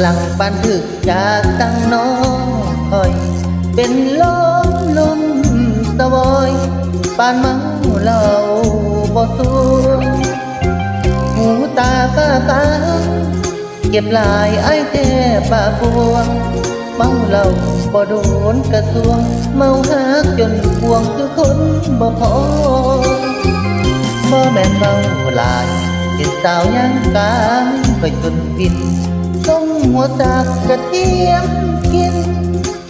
หลังปันถึกจากตั้งน้องคอย เป็นลมลมสะวอยปานเมาเหล้าบ่สูหูตาฟ้าฟ้าเก็บลายไอ้แท่ป่าพวง เมาเหล้าบ่โดนกระทรวง เมาหักจนพวงคือคนบ่พอบ่แม่นเมาหลายเห็นสาวยังกายไปจนบิน ส่งหัวจากกระเทียมกิน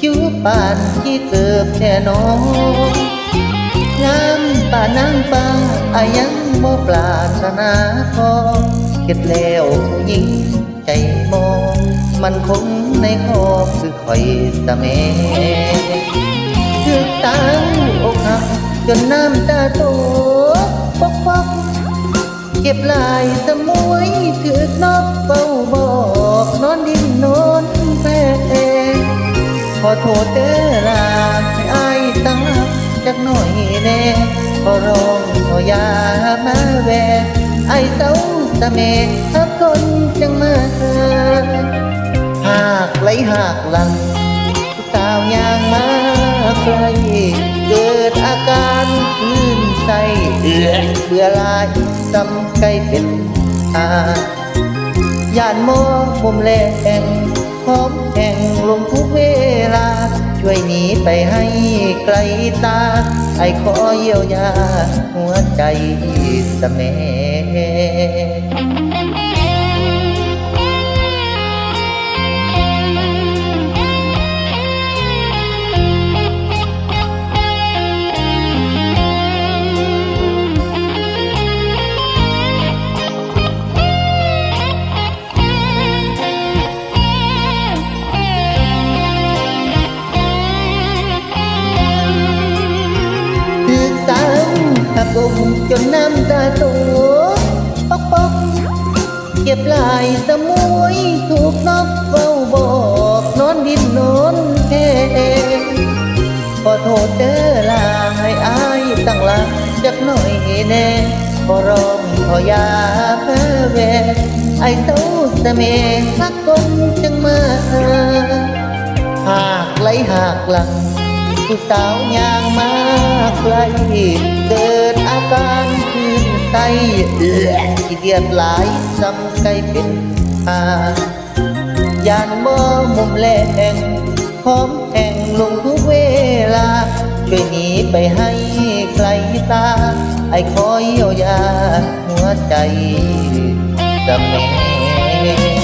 คิ้วปานที่เกิบแท่นองงามป่านางฟ้าอายังบ่ปรารถนาพอเก็ดแล้วผู้หญิงใจมอง มันคงในคอคือคอยสะแมคือตาอกหักจนน้ำตาโตปกปกเก็บลายสมวยถือนอกเฝ้าบอ อกนอนดินนอนแพ้ขอโทษเด้อลาให้อายตั้งจักหน่อยแน่ขอร้องขอยามาแวไอเต้าตะเมทักคนจังมาหากไหลหากหลังสาวยางมาใกลเกิดอาการคลื่นไส้เอือเบื่อลายจำใกล้เป็นตา ย่านมองมุมแรงพร้อมแห่งลงทุกเวลา ช่วยหนีไปให้ไกลตา ไอ้ขอเยียวยา หัวใจสะแม กมจนน้ำตาโตปอกปอกเก็บลายสมวยถูกนกเฝ้าบอกนอนดินนอนแค่ขอโทษเด้อลาให้อายตั้งหลักจักหน่อยแน่ขอร้องขอยาแพ้แวไอ้เต้าสเมสักคนจังมาหากไหลหากหลัง ผู้สาวยางมาไกลเกิดอาการคืนไส้เอือขี้เกียจหลายจำไกลเป็นทายานมอมุมแหลงพร้อมแห่งลงทุกเวลา ช่วยหนีไปให้ไกลตา ไอ้คอยเยียวยาหัวใจจำแม่